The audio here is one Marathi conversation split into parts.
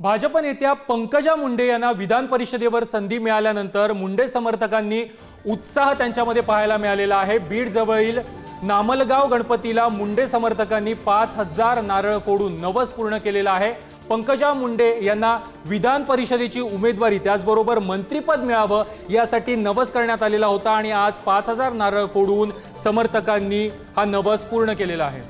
भाजप नेत्या पंकजा मुंडे यांना विधान परिषदेवर संधी मिळाल्यानंतर मुंडे समर्थकांनी उत्साह त्यांच्यामध्ये पाहायला मिळालेला आहे. बीड जवळील नामलगाव गणपतीला मुंडे समर्थकांनी पाच हजार नारळ फोडून नवस पूर्ण केलेला आहे. पंकजा मुंडे यांना विधान परिषदेची उमेदवारी त्याचबरोबर मंत्रीपद मिळावं यासाठी नवस करण्यात आलेला होता आणि आज पाच हजार नारळ फोडून समर्थकांनी हा नवस पूर्ण केलेला आहे.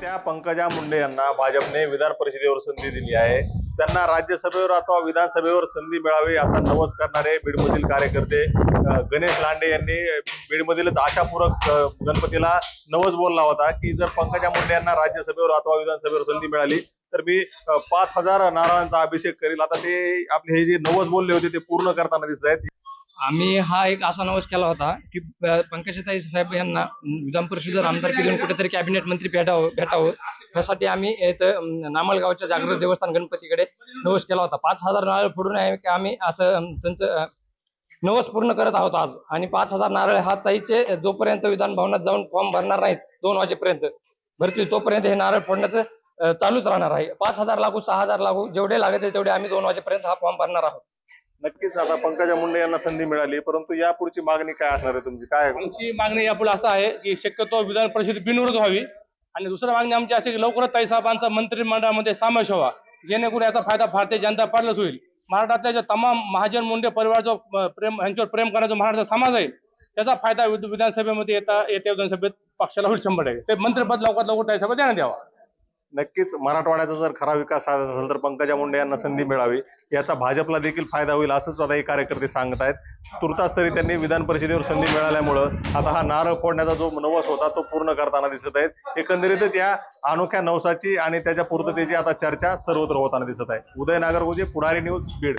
त्या पंकजा मुंडे यांना भाजपने विधान परिषदेवर संधी दिली आहे. त्यांना राज्यसभेवर अथवा विधानसभेवर संधी मिळावी असा नवस करणारे बीडमधील कार्यकर्ते गणेश लांडे यांनी बीडमधीलच आशापूरक गणपतीला नवस बोलला होता की जर पंकजा मुंडे यांना राज्यसभेवर अथवा विधानसभेवर संधी मिळाली तर मी पाच हजार नारळांचा अभिषेक करील. आता ते आपले हे जे नवस बोलले होते ते पूर्ण करताना दिसत आहेत. आम्ही हा एक असा नवस केला होता की पंकजताई साहेब यांना विधान परिषदेवर आमदारकी देऊन कुठेतरी कॅबिनेट मंत्री भेटावं भेटावं. यासाठी आम्ही नामलगावच्या जागृत देवस्थान गणपतीकडे नवस केला होता. पाच हजार नारळ फोडून आहे की आम्ही असं त्यांचं नवस पूर्ण करत आहोत आज. आणि पाच हजार नारळ हा ताईचे जोपर्यंत विधान भवनात जाऊन फॉर्म भरणार नाहीत दोन वाजेपर्यंत भरतील तोपर्यंत हे नारळ फोडण्याचं चालूच राहणार आहे. पाच हजार लागू सहा हजार लागू जेवढे लागत तेवढे आम्ही दोन वाजेपर्यंत हा फॉर्म भरणार आहोत. नक्कीच आता पंकजा मुंडे यांना संधी मिळाली परंतु या पुढची मागणी काय असणार आहे तुमची? काय? आमची मागणी यापुढे असं आहे की शक्यतो विधान परिषद बिनविरोध व्हावी. आणि दुसरी मागणी आमची अशी की लवकरच ताईसाहेबांचा मंत्रिमंडळामध्ये समावेश व्हावा. जेणेकरून याचा फायदा भारतीय जनता पार्टीलाच होईल. महाराष्ट्रातल्या ज्या तमाम महाजन मुंडे परिवार जो प्रेम यांच्यावर प्रेम करण्याचा महाराष्ट्र समाज आहे त्याचा फायदा विध- विधानसभेमध्ये येता येत्या विधानसभेत पक्षाला होईल शंभर टक्के. ते मंत्रिपद लवकरात लवकर ताईसाहेब देण्यात द्यावा नक्कीच मराठवाड्याचा जर खरा विकास साधायचा असेल तर पंकजा मुंडे यांना संधी मिळावी. याचा भाजपला देखील फायदा होईल असंच आता हे कार्यकर्ते सांगत आहेत तुर्तास तरी त्यांनी विधान परिषदेवर संधी मिळाल्यामुळं आता हा नारळ फोडण्याचा जो नवस होता तो पूर्ण करताना दिसत आहेत. एकंदरीतच या अनोख्या नवसाची आणि त्याच्या पूर्ततेची आता चर्चा सर्वत्र होताना दिसत आहे. उदय नागरगोजे पुढारी न्यूज बीड.